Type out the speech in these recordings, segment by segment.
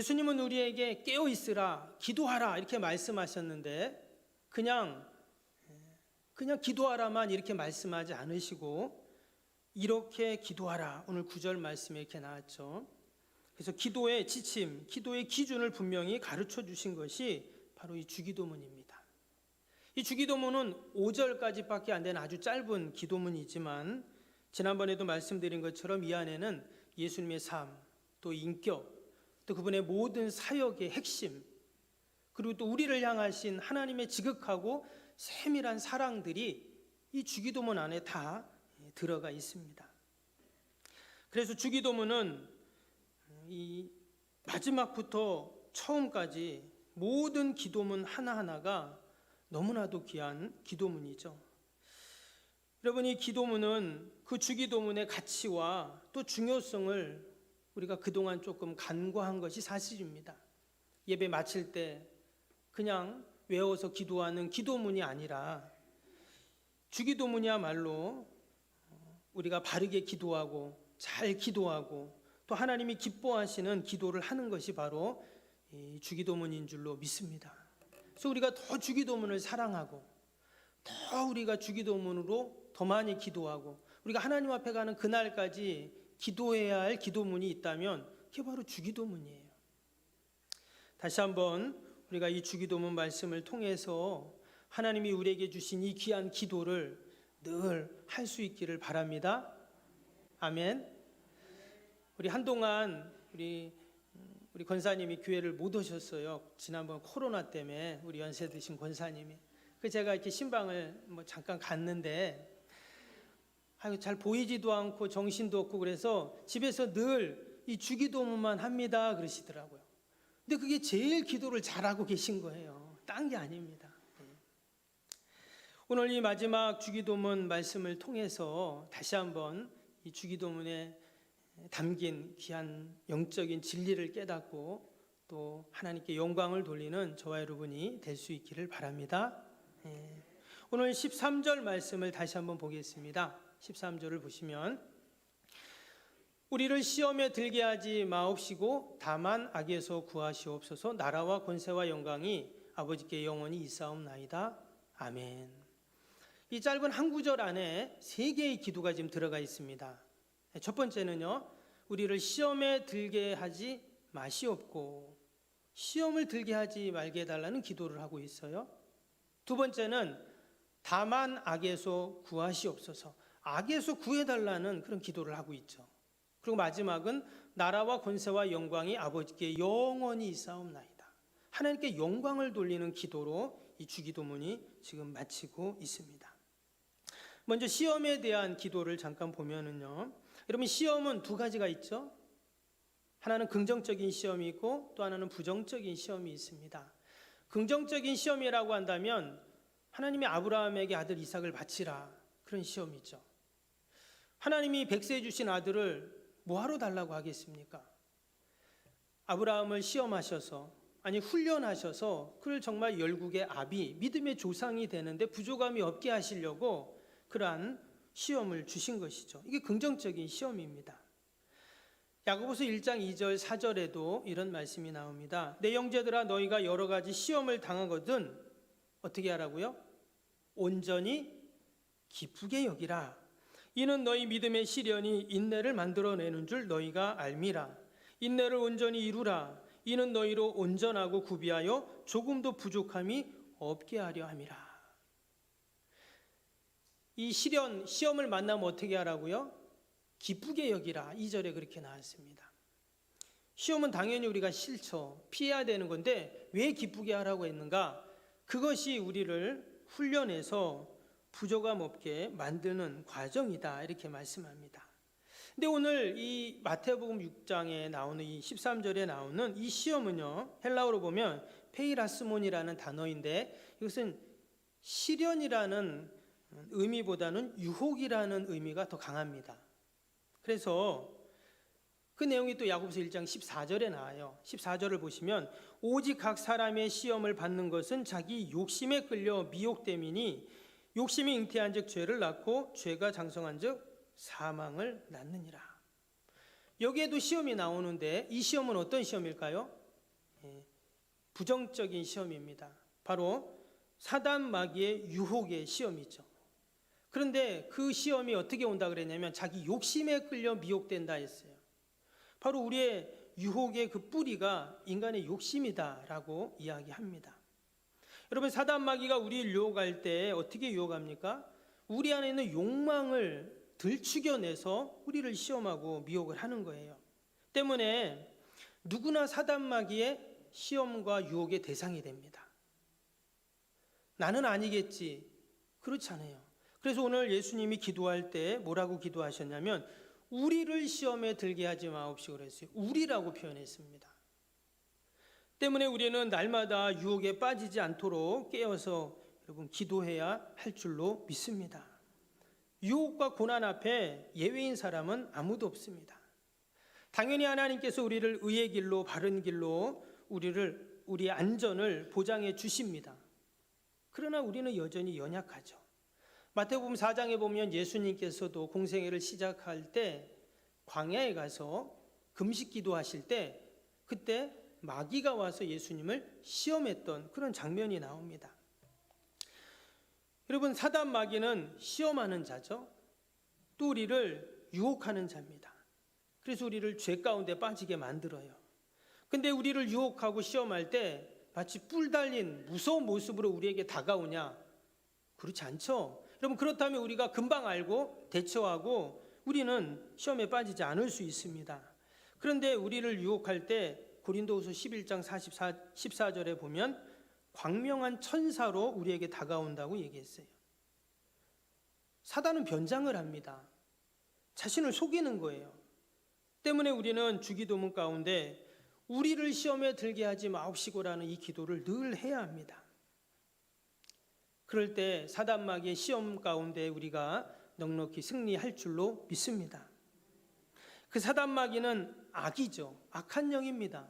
예수님은 우리에게 깨어 있으라, 기도하라 이렇게 말씀하셨는데 그냥 그냥 기도하라만 이렇게 말씀하지 않으시고 이렇게 기도하라 오늘 구절 말씀에 이렇게 나왔죠. 그래서 기도의 지침, 기도의 기준을 분명히 가르쳐 주신 것이 바로 이 주기도문입니다. 이 주기도문은 5절까지밖에 안 되는 아주 짧은 기도문이지만 지난번에도 말씀드린 것처럼 이 안에는 예수님의 삶, 또 인격, 또 그분의 모든 사역의 핵심, 그리고 또 우리를 향하신 하나님의 지극하고 세밀한 사랑들이 이 주기도문 안에 다 들어가 있습니다. 그래서 주기도문은 이 마지막부터 처음까지 모든 기도문 하나하나가 너무나도 귀한 기도문이죠. 여러분, 이 기도문은 그 주기도문의 가치와 또 중요성을 우리가 그동안 조금 간과한 것이 사실입니다. 예배 마칠 때 그냥 외워서 기도하는 기도문이 아니라 주기도문이야말로 우리가 바르게 기도하고 잘 기도하고 또 하나님이 기뻐하시는 기도를 하는 것이 바로 이 주기도문인 줄로 믿습니다. 그래서 우리가 더 주기도문을 사랑하고 더 우리가 주기도문으로 더 많이 기도하고 우리가 하나님 앞에 가는 그날까지 기도해야 할 기도문이 있다면 그게 바로 주기도문이에요. 다시 한번 우리가 이 주기도문 말씀을 통해서 하나님이 우리에게 주신 이 귀한 기도를 늘 할 수 있기를 바랍니다. 아멘. 우리 한동안 우리 우리 권사님이 교회를 못 오셨어요. 지난번 코로나 때문에 우리 연세 드신 권사님이. 그 제가 이렇게 신방을 뭐 잠깐 갔는데 아유 잘 보이지도 않고 정신도 없고 그래서 집에서 늘 이 주기도문만 합니다 그러시더라고요. 근데 그게 제일 기도를 잘하고 계신 거예요. 딴 게 아닙니다. 네. 오늘 이 마지막 주기도문 말씀을 통해서 다시 한번 이 주기도문에 담긴 귀한 영적인 진리를 깨닫고 또 하나님께 영광을 돌리는 저와 여러분이 될 수 있기를 바랍니다. 예. 오늘 13절 말씀을 다시 한번 보겠습니다. 13절을 보시면 우리를 시험에 들게 하지 마옵시고 다만 악에서 구하시옵소서 나라와 권세와 영광이 아버지께 영원히 있사옵나이다. 아멘. 이 짧은 한 구절 안에 세 개의 기도가 지금 들어가 있습니다. 첫 번째는요, 우리를 시험에 들게 하지 마시옵고, 시험을 들게 하지 말게 해달라는 기도를 하고 있어요. 두 번째는 다만 악에서 구하시옵소서, 악에서 구해달라는 그런 기도를 하고 있죠. 그리고 마지막은 나라와 권세와 영광이 아버지께 영원히 있사옵나이다. 하나님께 영광을 돌리는 기도로 이 주기도문이 지금 마치고 있습니다. 먼저 시험에 대한 기도를 잠깐 보면은요. 여러분 시험은 두 가지가 있죠. 하나는 긍정적인 시험이 있고 또 하나는 부정적인 시험이 있습니다. 긍정적인 시험이라고 한다면 하나님이 아브라함에게 아들 이삭을 바치라 그런 시험이죠. 하나님이 백세 주신 아들을 뭐하러 달라고 하겠습니까? 아브라함을 시험하셔서 아니 훈련하셔서 그를 정말 열국의 아비 믿음의 조상이 되는데 부족함이 없게 하시려고 그러한 시험을 주신 것이죠. 이게 긍정적인 시험입니다. 야고보서 1장 2절 4절에도 이런 말씀이 나옵니다. 내 형제들아 너희가 여러 가지 시험을 당하거든 어떻게 하라고요? 온전히 기쁘게 여기라. 이는 너희 믿음의 시련이 인내를 만들어내는 줄 너희가 알미라. 인내를 온전히 이루라. 이는 너희로 온전하고 구비하여 조금도 부족함이 없게 하려 함이라. 이 시련, 시험을 만나면 어떻게 하라고요? 기쁘게 여기라. 2절에 그렇게 나왔습니다. 시험은 당연히 우리가 싫죠. 피해야 되는 건데 왜 기쁘게 하라고 했는가? 그것이 우리를 훈련해서 부족함 없게 만드는 과정이다. 이렇게 말씀합니다. 근데 오늘 이 마태복음 6장에 나오는 이 13절에 나오는 이 시험은요. 헬라어로 보면 페이라스몬이라는 단어인데 이것은 시련이라는 의미보다는 유혹이라는 의미가 더 강합니다. 그래서 그 내용이 또 야고보서 1장 14절에 나와요. 14절을 보시면 오직 각 사람의 시험을 받는 것은 자기 욕심에 끌려 미혹됨이니 욕심이 잉태한즉 죄를 낳고 죄가 장성한즉 사망을 낳느니라. 여기에도 시험이 나오는데 이 시험은 어떤 시험일까요? 예, 부정적인 시험입니다. 바로 사단 마귀의 유혹의 시험이죠. 그런데 그 시험이 어떻게 온다 그랬냐면 자기 욕심에 끌려 미혹된다 했어요. 바로 우리의 유혹의 그 뿌리가 인간의 욕심이다라고 이야기합니다. 여러분 사단 마귀가 우리를 유혹할 때 어떻게 유혹합니까? 우리 안에 있는 욕망을 들추겨내서 우리를 시험하고 미혹을 하는 거예요. 때문에 누구나 사단 마귀의 시험과 유혹의 대상이 됩니다. 나는 아니겠지. 그렇지 않아요. 그래서 오늘 예수님이 기도할 때 뭐라고 기도하셨냐면 우리를 시험에 들게 하지 마옵시고 그랬어요. 우리라고 표현했습니다. 때문에 우리는 날마다 유혹에 빠지지 않도록 깨어서 여러분 기도해야 할 줄로 믿습니다. 유혹과 고난 앞에 예외인 사람은 아무도 없습니다. 당연히 하나님께서 우리를 의의 길로 바른 길로 우리를 우리의 안전을 보장해 주십니다. 그러나 우리는 여전히 연약하죠. 마태복음 4장에 보면 예수님께서도 공생애를 시작할 때 광야에 가서 금식 기도하실 때 그때 마귀가 와서 예수님을 시험했던 그런 장면이 나옵니다. 여러분 사단 마귀는 시험하는 자죠. 또 우리를 유혹하는 자입니다. 그래서 우리를 죄 가운데 빠지게 만들어요. 근데 우리를 유혹하고 시험할 때 마치 뿔 달린 무서운 모습으로 우리에게 다가오냐? 그렇지 않죠. 여러분 그렇다면 우리가 금방 알고 대처하고 우리는 시험에 빠지지 않을 수 있습니다. 그런데 우리를 유혹할 때 고린도후서 11장 44 14절에 보면 광명한 천사로 우리에게 다가온다고 얘기했어요. 사단은 변장을 합니다. 자신을 속이는 거예요. 때문에 우리는 주기도문 가운데 우리를 시험에 들게 하지 마옵시고라는 이 기도를 늘 해야 합니다. 그럴 때 사단마귀의 시험 가운데 우리가 넉넉히 승리할 줄로 믿습니다. 그 사단 마귀는 악이죠. 악한 영입니다.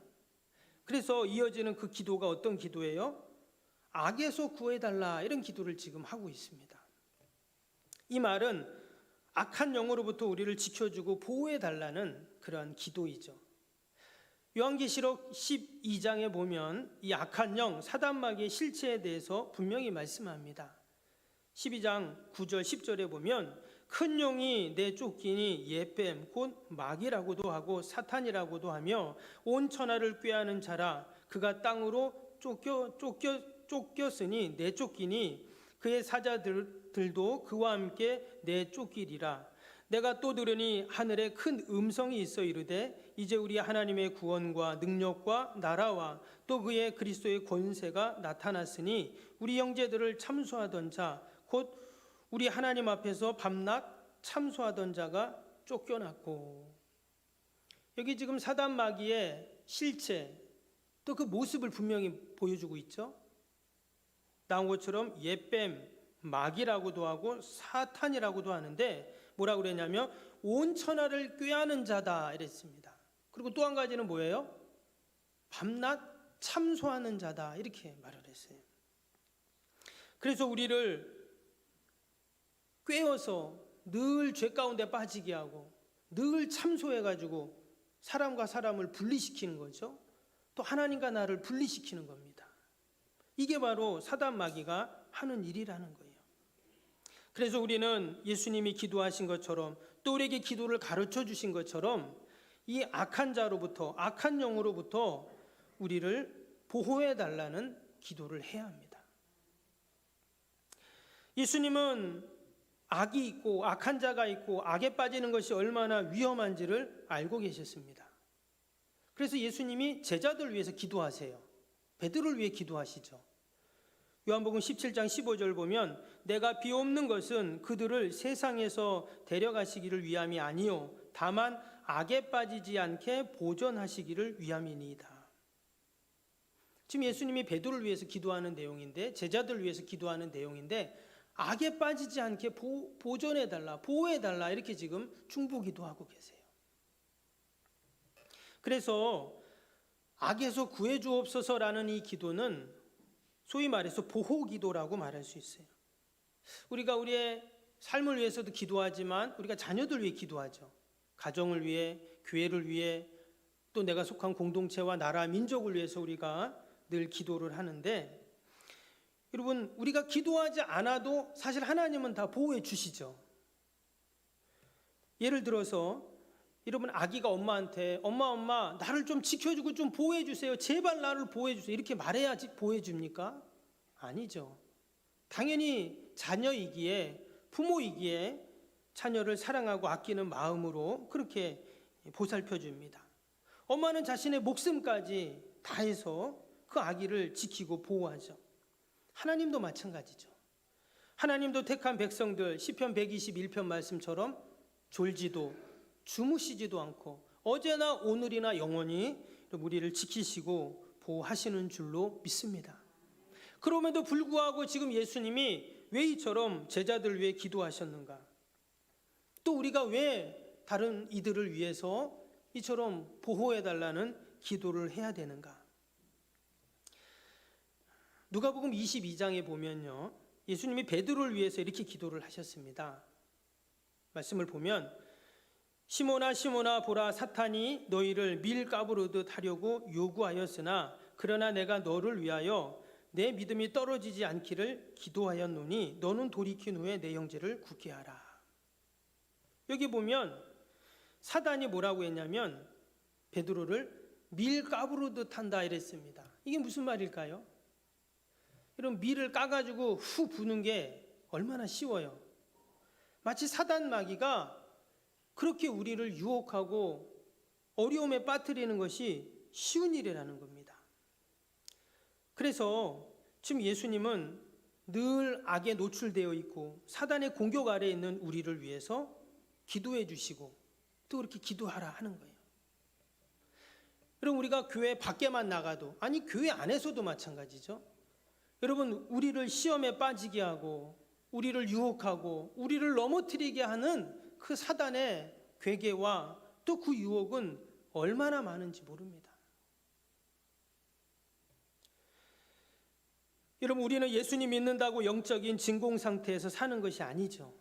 그래서 이어지는 그 기도가 어떤 기도예요? 악에서 구해달라 이런 기도를 지금 하고 있습니다. 이 말은 악한 영으로부터 우리를 지켜주고 보호해달라는 그러한 기도이죠. 요한계시록 12장에 보면 이 악한 영 사단마귀의 실체에 대해서 분명히 말씀합니다. 12장 9절 10절에 보면 큰 용이 내 쫓기니 예뱀 곧 마귀라고도 하고 사탄이라고도 하며 온 천하를 꾀하는 자라. 그가 땅으로 쫓겨 쫓겨 쫓겼으니 내 쫓기니 그의 사자들도 그와 함께 내 쫓기리라. 내가 또 들으니 하늘에 큰 음성이 있어 이르되 이제 우리 하나님의 구원과 능력과 나라와 또 그의 그리스도의 권세가 나타났으니 우리 형제들을 참소하던 자곧 우리 하나님 앞에서 밤낮 참소하던 자가 쫓겨났고 여기 지금 사단 마귀의 실체 또 그 모습을 분명히 보여주고 있죠. 나온 것처럼 예뱀 마귀라고도 하고 사탄이라고도 하는데 뭐라고 그랬냐면 온 천하를 꾀하는 자다 이랬습니다. 그리고 또 한 가지는 뭐예요? 밤낮 참소하는 자다 이렇게 말을 했어요. 그래서 우리를 꾀어서 늘 죄 가운데 빠지게 하고 늘 참소해 가지고 사람과 사람을 분리시키는 거죠. 또 하나님과 나를 분리시키는 겁니다. 이게 바로 사단 마귀가 하는 일이라는 거예요. 그래서 우리는 예수님이 기도하신 것처럼 또 우리에게 기도를 가르쳐 주신 것처럼 이 악한 자로부터 악한 영으로부터 우리를 보호해 달라는 기도를 해야 합니다. 예수님은 악이 있고 악한 자가 있고 악에 빠지는 것이 얼마나 위험한지를 알고 계셨습니다. 그래서 예수님이 제자들 위해서 기도하세요. 베드로를 위해 기도하시죠. 요한복음 17장 15절 보면 내가 비옵는 것은 그들을 세상에서 데려가시기를 위함이 아니요 다만 악에 빠지지 않게 보존하시기를 위함이니이다. 지금 예수님이 베드로를 위해서 기도하는 내용인데 제자들을 위해서 기도하는 내용인데 악에 빠지지 않게 보, 보존해 달라, 보호해 달라 이렇게 지금 중보기도 하고 계세요. 그래서 악에서 구해 주옵소서라는 이 기도는 소위 말해서 보호 기도라고 말할 수 있어요. 우리가 우리의 삶을 위해서도 기도하지만 우리가 자녀들 위해 기도하죠. 가정을 위해, 교회를 위해, 또 내가 속한 공동체와 나라 민족을 위해서 우리가 늘 기도를 하는데 여러분 우리가 기도하지 않아도 사실 하나님은 다 보호해 주시죠. 예를 들어서 여러분 아기가 엄마한테 엄마 엄마 나를 좀 지켜주고 좀 보호해 주세요. 제발 나를 보호해 주세요. 이렇게 말해야지 보호해 줍니까? 아니죠. 당연히 자녀이기에 부모이기에 자녀를 사랑하고 아끼는 마음으로 그렇게 보살펴 줍니다. 엄마는 자신의 목숨까지 다해서 그 아기를 지키고 보호하죠. 하나님도 마찬가지죠. 하나님도 택한 백성들 시편 121편 말씀처럼 졸지도 주무시지도 않고 어제나 오늘이나 영원히 우리를 지키시고 보호하시는 줄로 믿습니다. 그럼에도 불구하고 지금 예수님이 왜 이처럼 제자들 위해 기도하셨는가? 또 우리가 왜 다른 이들을 위해서 이처럼 보호해 달라는 기도를 해야 되는가? 누가복음 22장에 보면요. 예수님이 베드로를 위해서 이렇게 기도를 하셨습니다. 말씀을 보면 시모나 시모나 보라 사탄이 너희를 밀 까부르듯 하려고 요구하였으나 그러나 내가 너를 위하여 내 믿음이 떨어지지 않기를 기도하였노니 너는 돌이킨 후에 내 형제를 굳게 하라. 여기 보면 사단이 뭐라고 했냐면 베드로를 밀 까부르듯 한다 이랬습니다. 이게 무슨 말일까요? 이런 밀을 까가지고 후 부는 게 얼마나 쉬워요. 마치 사단 마귀가 그렇게 우리를 유혹하고 어려움에 빠뜨리는 것이 쉬운 일이라는 겁니다. 그래서 지금 예수님은 늘 악에 노출되어 있고 사단의 공격 아래에 있는 우리를 위해서 기도해 주시고 또 그렇게 기도하라 하는 거예요. 여러분 우리가 교회 밖에만 나가도 아니 교회 안에서도 마찬가지죠. 여러분 우리를 시험에 빠지게 하고 우리를 유혹하고 우리를 넘어뜨리게 하는 그 사단의 괴계와 또 그 유혹은 얼마나 많은지 모릅니다. 여러분 우리는 예수님 믿는다고 영적인 진공 상태에서 사는 것이 아니죠.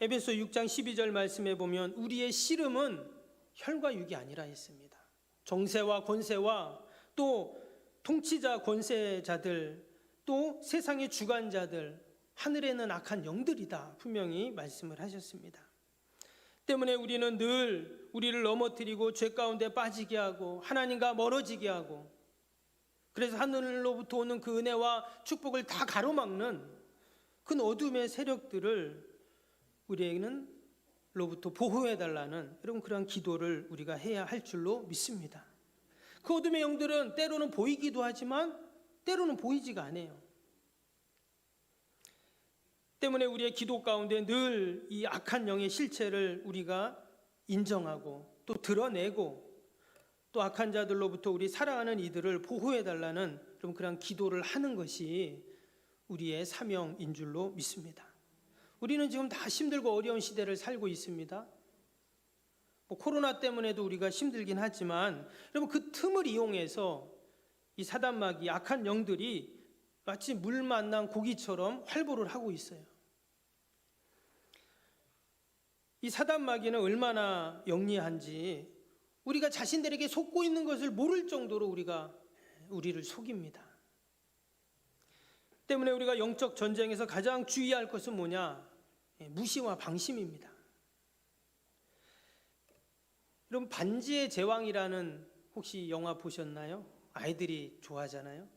에베소 6장 12절 말씀에 보면 우리의 씨름은 혈과 육이 아니라 했습니다. 정세와 권세와 또 통치자 권세자들 또 세상의 주관자들 하늘에는 악한 영들이다 분명히 말씀을 하셨습니다. 때문에 우리는 늘 우리를 넘어뜨리고 죄 가운데 빠지게 하고 하나님과 멀어지게 하고 그래서 하늘로부터 오는 그 은혜와 축복을 다 가로막는 그 어둠의 세력들을 우리에게는 로부터 보호해 달라는 이런 그런 기도를 우리가 해야 할 줄로 믿습니다. 그 어둠의 영들은 때로는 보이기도 하지만 때로는 보이지가 않아요. 때문에 우리의 기도 가운데 늘 이 악한 영의 실체를 우리가 인정하고 또 드러내고 또 악한 자들로부터 우리 사랑하는 이들을 보호해 달라는 그런 그런 기도를 하는 것이 우리의 사명인 줄로 믿습니다. 우리는 지금 다 힘들고 어려운 시대를 살고 있습니다. 뭐 코로나 때문에도 우리가 힘들긴 하지만 여러분 그 틈을 이용해서 이 사단마귀 악한 영들이 마치 물 만난 고기처럼 활보를 하고 있어요. 이 사단마귀는 얼마나 영리한지 우리가 자신들에게 속고 있는 것을 모를 정도로 우리가 우리를 속입니다. 때문에 우리가 영적 전쟁에서 가장 주의할 것은 뭐냐? 예, 무시와 방심입니다. 여러분 반지의 제왕이라는 혹시 영화 보셨나요? 아이들이 좋아하잖아요.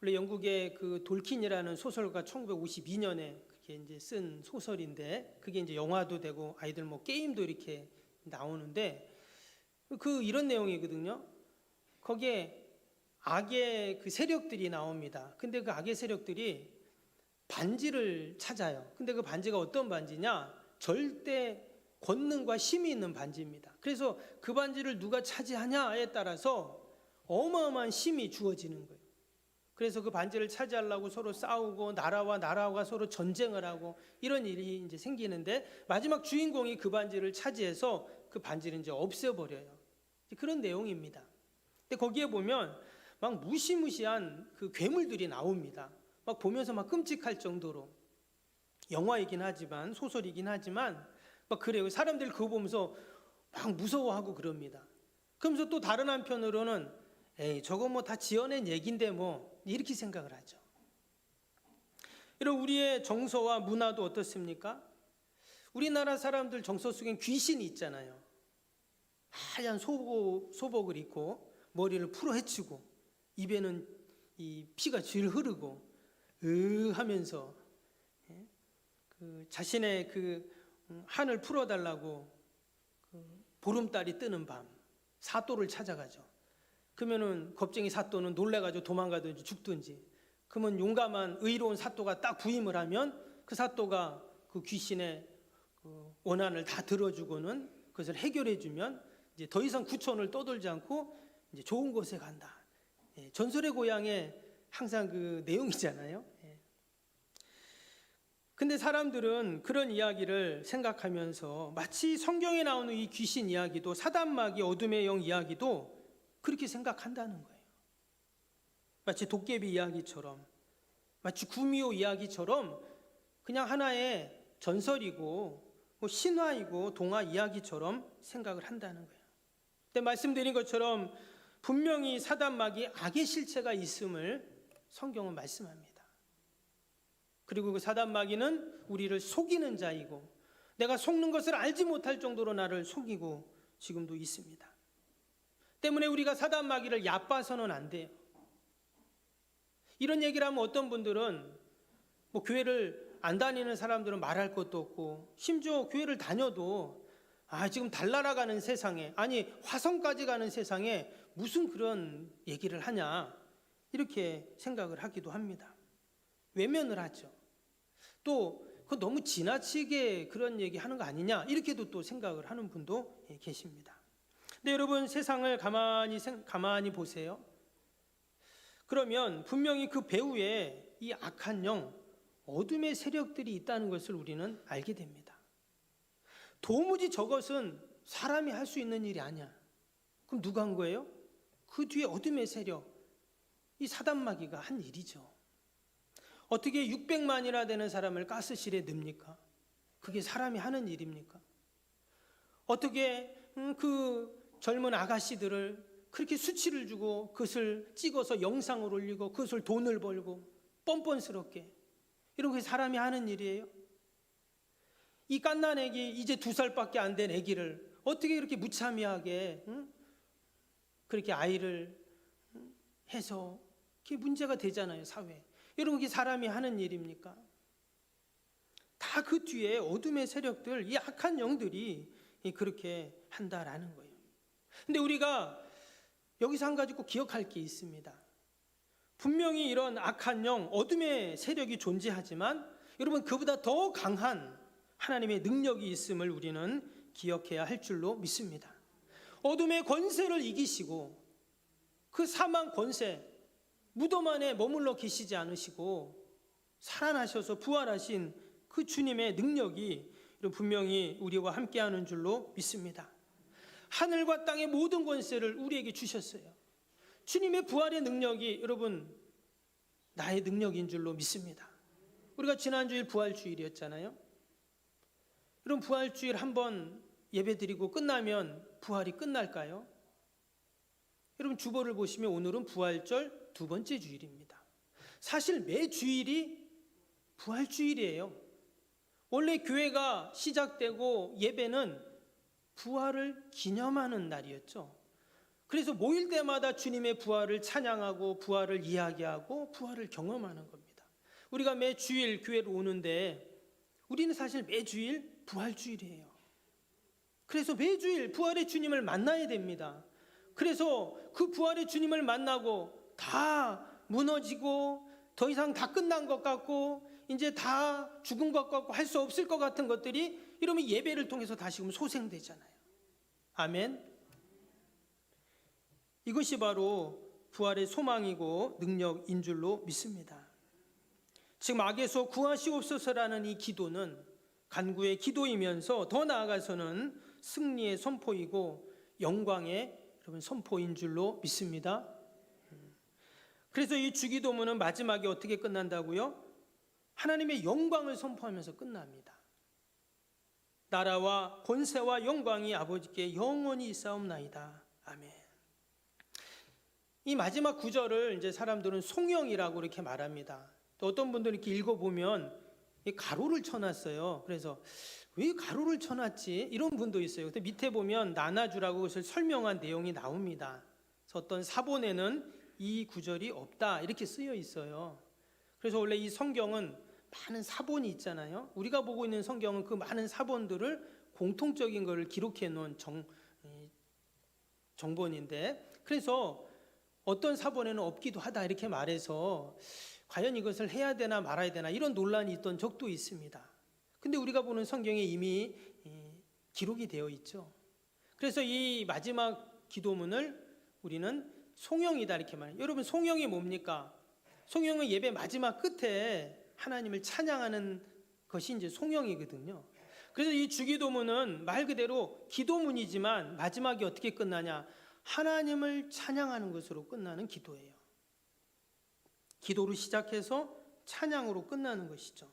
원래 영국의 그 돌킨이라는 소설가 1952년에 그게 이제 쓴 소설인데 그게 이제 영화도 되고 아이들 뭐 게임도 이렇게 나오는데 그 이런 내용이거든요. 거기에 악의 그 세력들이 나옵니다. 근데 그 악의 세력들이 반지를 찾아요. 근데 그 반지가 어떤 반지냐? 절대 권능과 힘이 있는 반지입니다. 그래서 그 반지를 누가 차지하냐에 따라서 어마어마한 힘이 주어지는 거예요. 그래서 그 반지를 차지하려고 서로 싸우고 나라와 나라가 서로 전쟁을 하고 이런 일이 이제 생기는데 마지막 주인공이 그 반지를 차지해서 그 반지를 이제 없애버려요. 그런 내용입니다. 근데 거기에 보면 막 무시무시한 그 괴물들이 나옵니다. 막 보면서 막 끔찍할 정도로 영화이긴 하지만 소설이긴 하지만 막 그래요. 사람들 그거 보면서 막 무서워하고 그럽니다. 그러면서 또 다른 한편으로는 에이 저거 뭐 다 지어낸 얘긴데 뭐 이렇게 생각을 하죠. 이런 우리의 정서와 문화도 어떻습니까? 우리나라 사람들 정서 속엔 귀신이 있잖아요. 하얀 소복, 소복을 입고 머리를 풀어 헤치고 입에는 이 피가 줄 흐르고 으 하면서 예? 그 자신의 그 음, 한을 풀어달라고 그 보름달이 뜨는 밤 사또를 찾아가죠. 그러면은 겁쟁이 사또는 놀래가지고 도망가든지 죽든지. 그러면 용감한 의로운 사또가 딱 부임을 하면 그 사또가 그 귀신의 그 원한을 다 들어주고는 그것을 해결해주면 이제 더 이상 구천을 떠돌지 않고 이제 좋은 곳에 간다. 예, 전설의 고향에 항상 그 내용이잖아요. 예. 근데 사람들은 그런 이야기를 생각하면서 마치 성경에 나오는 이 귀신 이야기도 사단마귀 어둠의 영 이야기도 그렇게 생각한다는 거예요. 마치 도깨비 이야기처럼 마치 구미호 이야기처럼 그냥 하나의 전설이고 뭐 신화이고 동화 이야기처럼 생각을 한다는 거예요. 근데 말씀드린 것처럼 분명히 사단마귀 악의 실체가 있음을 성경은 말씀합니다. 그리고 그 사단 마귀는 우리를 속이는 자이고 내가 속는 것을 알지 못할 정도로 나를 속이고 지금도 있습니다. 때문에 우리가 사단 마귀를 얕봐서는 안 돼요. 이런 얘기를 하면 어떤 분들은 뭐 교회를 안 다니는 사람들은 말할 것도 없고 심지어 교회를 다녀도 아 지금 달나라 가는 세상에 아니 화성까지 가는 세상에 무슨 그런 얘기를 하냐 이렇게 생각을 하기도 합니다. 외면을 하죠. 또그 너무 지나치게 그런 얘기 하는 거 아니냐 이렇게도 또 생각을 하는 분도 예, 계십니다. 근데 여러분 세상을 가만히 생- 가만히 보세요. 그러면 분명히 그 배후에 이 악한 영, 어둠의 세력들이 있다는 것을 우리는 알게 됩니다. 도무지 저것은 사람이 할 수 있는 일이 아니야. 그럼 누가 한 거예요? 그 뒤에 어둠의 세력, 이 사단마귀가 한 일이죠. 어떻게 600만이나 되는 사람을 가스실에 넣습니까? 그게 사람이 하는 일입니까? 어떻게 음, 그 젊은 아가씨들을 그렇게 수치를 주고 그것을 찍어서 영상을 올리고 그것을 돈을 벌고 뻔뻔스럽게 이런 게 사람이 하는 일이에요? 이 깐난 애기 이제 두 살밖에 안 된 애기를 어떻게 이렇게 무참하게 응? 그렇게 아이를 응? 해서 그게 문제가 되잖아요 사회. 이런 게 사람이 하는 일입니까? 다 그 뒤에 어둠의 세력들, 이 악한 영들이 그렇게 한다라는 거예요. 근데 우리가 여기서 한 가지 꼭 기억할 게 있습니다. 분명히 이런 악한 영, 어둠의 세력이 존재하지만 여러분 그보다 더 강한 하나님의 능력이 있음을 우리는 기억해야 할 줄로 믿습니다. 어둠의 권세를 이기시고 그 사망 권세, 무덤 안에 머물러 계시지 않으시고 살아나셔서 부활하신 그 주님의 능력이 분명히 우리와 함께하는 줄로 믿습니다. 하늘과 땅의 모든 권세를 우리에게 주셨어요. 주님의 부활의 능력이 여러분 나의 능력인 줄로 믿습니다. 우리가 지난주일 부활주일이었잖아요. 여러분 부활주일 한번 예배드리고 끝나면 부활이 끝날까요? 여러분 주보를 보시면 오늘은 부활절 두 번째 주일입니다. 사실 매 주일이 부활주일이에요. 원래 교회가 시작되고 예배는 부활을 기념하는 날이었죠. 그래서 모일 때마다 주님의 부활을 찬양하고 부활을 이야기하고 부활을 경험하는 겁니다. 우리가 매 주일 교회로 오는데 우리는 사실 매 주일 부활주일이에요. 그래서 매 주일 부활의 주님을 만나야 됩니다. 그래서 그 부활의 주님을 만나고 다 무너지고 더 이상 다 끝난 것 같고 이제 다 죽은 것 같고 할 수 없을 것 같은 것들이 이러면 예배를 통해서 다시금 소생되잖아요. 아멘. 이것이 바로 부활의 소망이고 능력인 줄로 믿습니다. 지금 악에서 구하시옵소서라는 이 기도는 간구의 기도이면서 더 나아가서는 승리의 선포이고 영광의 여러분 선포인 줄로 믿습니다. 그래서 이 주기도문은 마지막에 어떻게 끝난다고요? 하나님의 영광을 선포하면서 끝납니다. 나라와 권세와 영광이 아버지께 영원히 있사옵나이다. 아멘. 이 마지막 구절을 이제 사람들은 송영이라고 이렇게 말합니다. 또 어떤 분들은 이렇게 읽어보면 이 가로를 쳐놨어요. 그래서 왜 가로를 쳐놨지? 이런 분도 있어요. 밑에 보면 나눠주라고 그것을 설명한 내용이 나옵니다. 그래서 어떤 사본에는 이 구절이 없다 이렇게 쓰여 있어요. 그래서 원래 이 성경은 많은 사본이 있잖아요. 우리가 보고 있는 성경은 그 많은 사본들을 공통적인 것을 기록해 놓은 정, 이 정본인데 그래서 어떤 사본에는 없기도 하다 이렇게 말해서 과연 이것을 해야 되나 말아야 되나 이런 논란이 있던 적도 있습니다. 근데 우리가 보는 성경에 이미 이, 기록이 되어 있죠. 그래서 이 마지막 기도문을 우리는 송영이다 이렇게 말해요. 여러분 송영이 뭡니까? 송영은 예배 마지막 끝에 하나님을 찬양하는 것이 이제 송영이거든요. 그래서 이 주기도문은 말 그대로 기도문이지만 마지막이 어떻게 끝나냐? 하나님을 찬양하는 것으로 끝나는 기도예요. 기도로 시작해서 찬양으로 끝나는 것이죠.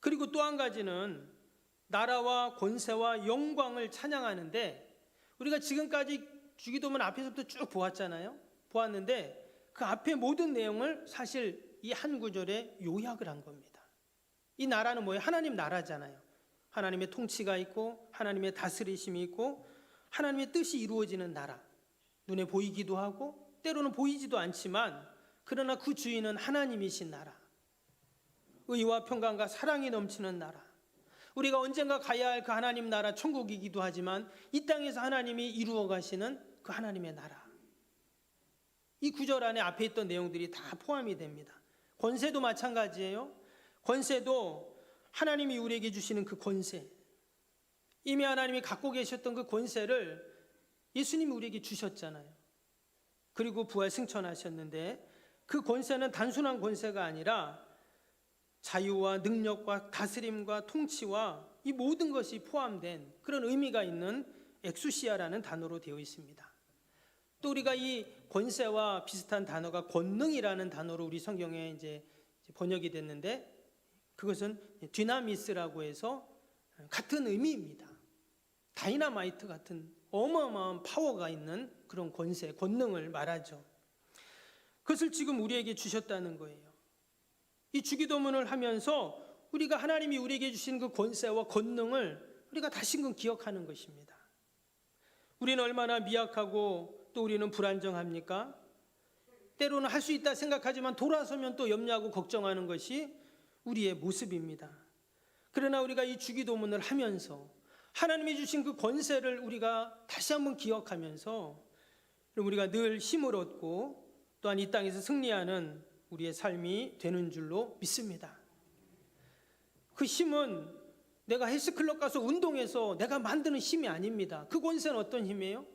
그리고 또 한 가지는 나라와 권세와 영광을 찬양하는데 우리가 지금까지 주기도문 앞에서부터 쭉 보았잖아요. 보았는데 그 앞에 모든 내용을 사실 이 한 구절에 요약을 한 겁니다. 이 나라는 뭐예요? 하나님 나라잖아요. 하나님의 통치가 있고 하나님의 다스리심이 있고 하나님의 뜻이 이루어지는 나라. 눈에 보이기도 하고 때로는 보이지도 않지만 그러나 그 주인은 하나님이신 나라. 의와 평강과 사랑이 넘치는 나라. 우리가 언젠가 가야 할 그 하나님 나라 천국이기도 하지만 이 땅에서 하나님이 이루어 가시는 그 하나님의 나라. 이 구절 안에 앞에 있던 내용들이 다 포함이 됩니다. 권세도 마찬가지예요. 권세도 하나님이 우리에게 주시는 그 권세. 이미 하나님이 갖고 계셨던 그 권세를 예수님이 우리에게 주셨잖아요. 그리고 부활 승천하셨는데 그 권세는 단순한 권세가 아니라 자유와 능력과 다스림과 통치와 이 모든 것이 포함된 그런 의미가 있는 엑수시아라는 단어로 되어 있습니다. 또 우리가 이 권세와 비슷한 단어가 권능이라는 단어로 우리 성경에 이제 번역이 됐는데 그것은 디나미스라고 해서 같은 의미입니다. 다이나마이트 같은 어마어마한 파워가 있는 그런 권세, 권능을 말하죠. 그것을 지금 우리에게 주셨다는 거예요. 이 주기도문을 하면서 우리가 하나님이 우리에게 주신 그 권세와 권능을 우리가 다시금 기억하는 것입니다. 우리는 얼마나 미약하고 또 우리는 불안정합니까? 때로는 할 수 있다 생각하지만 돌아서면 또 염려하고 걱정하는 것이 우리의 모습입니다. 그러나 우리가 이 주기도문을 하면서 하나님이 주신 그 권세를 우리가 다시 한번 기억하면서 우리가 늘 힘을 얻고 또한 이 땅에서 승리하는 우리의 삶이 되는 줄로 믿습니다. 그 힘은 내가 헬스클럽 가서 운동해서 내가 만드는 힘이 아닙니다. 그 권세는 어떤 힘이에요?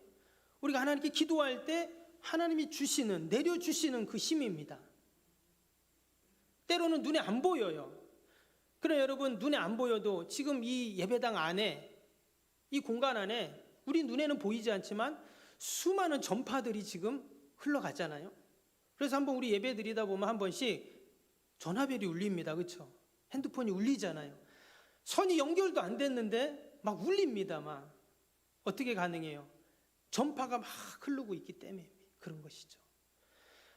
우리가 하나님께 기도할 때 하나님이 주시는, 내려주시는 그 힘입니다. 때로는 눈에 안 보여요. 그래 여러분 눈에 안 보여도 지금 이 예배당 안에 이 공간 안에 우리 눈에는 보이지 않지만 수많은 전파들이 지금 흘러가잖아요. 그래서 한번 우리 예배 드리다 보면 한 번씩 전화벨이 울립니다. 그렇죠? 핸드폰이 울리잖아요. 선이 연결도 안 됐는데 막 울립니다. 막 어떻게 가능해요? 전파가 막 흐르고 있기 때문에 그런 것이죠.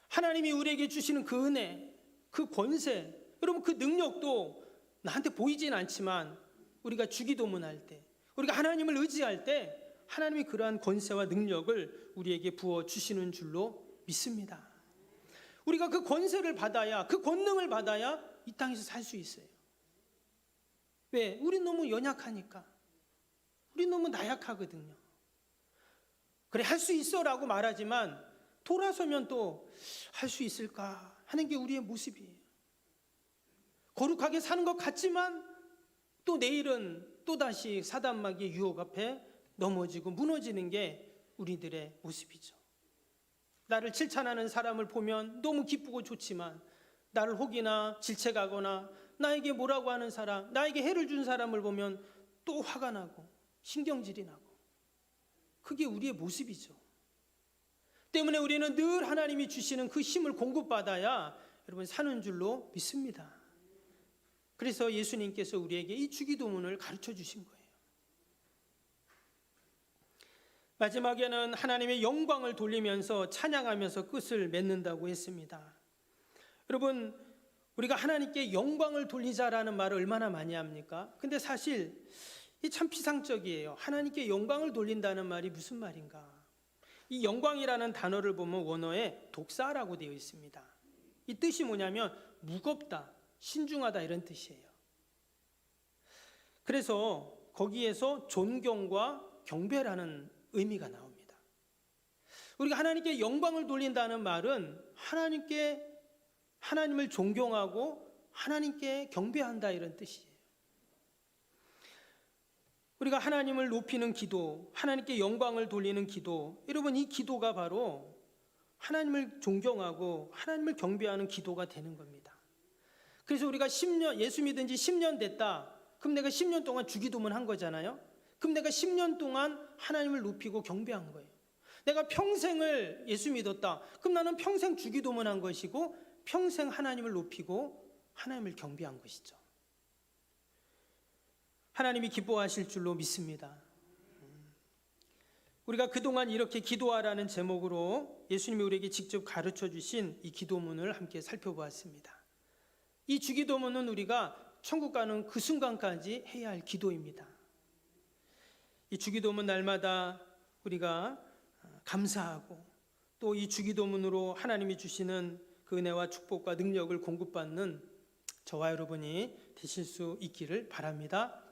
하나님이 우리에게 주시는 그 은혜, 그 권세, 여러분 그 능력도 나한테 보이진 않지만 우리가 주기도문 할 때, 우리가 하나님을 의지할 때 하나님이 그러한 권세와 능력을 우리에게 부어 주시는 줄로 믿습니다. 우리가 그 권세를 받아야 그 권능을 받아야 이 땅에서 살 수 있어요. 왜? 우리 너무 연약하니까. 우리 너무 나약하거든요. 그래 할 수 있어라고 말하지만 돌아서면 또 할 수 있을까 하는 게 우리의 모습이에요. 거룩하게 사는 것 같지만 또 내일은 또 다시 사단마귀의 유혹 앞에 넘어지고 무너지는 게 우리들의 모습이죠. 나를 칭찬하는 사람을 보면 너무 기쁘고 좋지만 나를 혹이나 질책하거나 나에게 뭐라고 하는 사람, 나에게 해를 준 사람을 보면 또 화가 나고 신경질이 나고 그게 우리의 모습이죠. 때문에 우리는 늘 하나님이 주시는 그 힘을 공급받아야 여러분 사는 줄로 믿습니다. 그래서 예수님께서 우리에게 이 주기도문을 가르쳐 주신 거예요. 마지막에는 하나님의 영광을 돌리면서 찬양하면서 끝을 맺는다고 했습니다. 여러분, 우리가 하나님께 영광을 돌리자라는 말을 얼마나 많이 합니까? 근데 사실 이 참 피상적이에요. 하나님께 영광을 돌린다는 말이 무슨 말인가? 이 영광이라는 단어를 보면 원어에 독사라고 되어 있습니다. 이 뜻이 뭐냐면 무겁다, 신중하다 이런 뜻이에요. 그래서 거기에서 존경과 경배라는 의미가 나옵니다. 우리가 하나님께 영광을 돌린다는 말은 하나님께 하나님을 존경하고 하나님께 경배한다 이런 뜻이에요. 우리가 하나님을 높이는 기도, 하나님께 영광을 돌리는 기도, 여러분 이 기도가 바로 하나님을 존경하고 하나님을 경배하는 기도가 되는 겁니다. 그래서 우리가 10년 예수 믿은 지 10년 됐다. 그럼 내가 10년 동안 주기도문 한 거잖아요. 그럼 내가 10년 동안 하나님을 높이고 경배한 거예요. 내가 평생을 예수 믿었다. 그럼 나는 평생 주기도문 한 것이고 평생 하나님을 높이고 하나님을 경배한 것이죠. 하나님이 기뻐하실 줄로 믿습니다. 우리가 그동안 이렇게 기도하라는 제목으로 예수님이 우리에게 직접 가르쳐 주신 이 기도문을 함께 살펴보았습니다. 이 주기도문은 우리가 천국 가는 그 순간까지 해야 할 기도입니다. 이 주기도문 날마다 우리가 감사하고 또 이 주기도문으로 하나님이 주시는 그 은혜와 축복과 능력을 공급받는 저와 여러분이 되실 수 있기를 바랍니다.